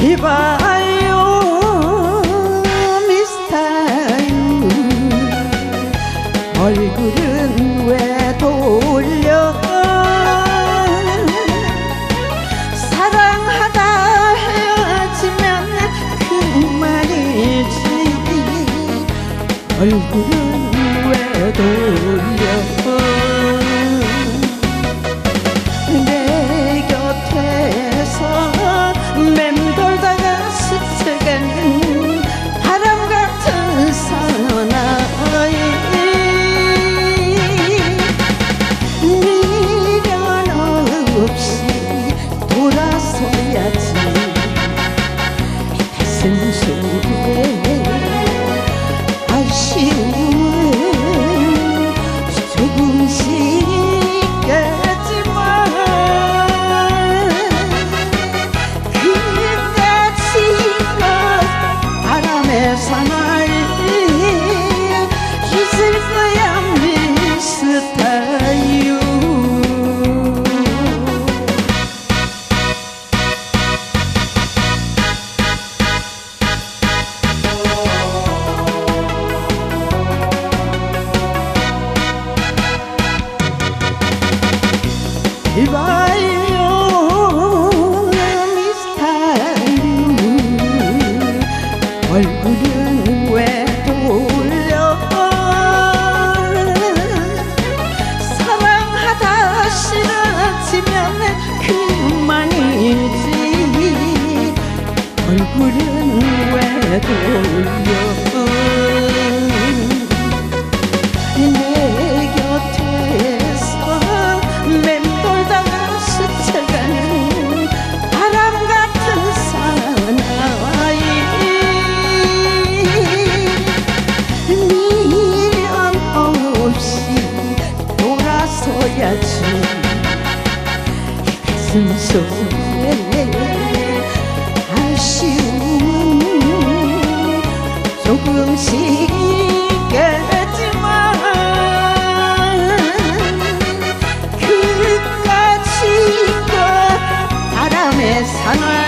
이봐요 미스터유 얼굴은 왜 돌려 사랑하다 헤어지면 그만이지 얼굴은 왜 돌려 아 이봐요. 미스터유 얼굴은 왜 돌려? 사랑하다 싫어지면 그만이지. 얼굴은 왜 돌려 속에 아쉬움 조금씩 있겠지만 바람에 사나이 있을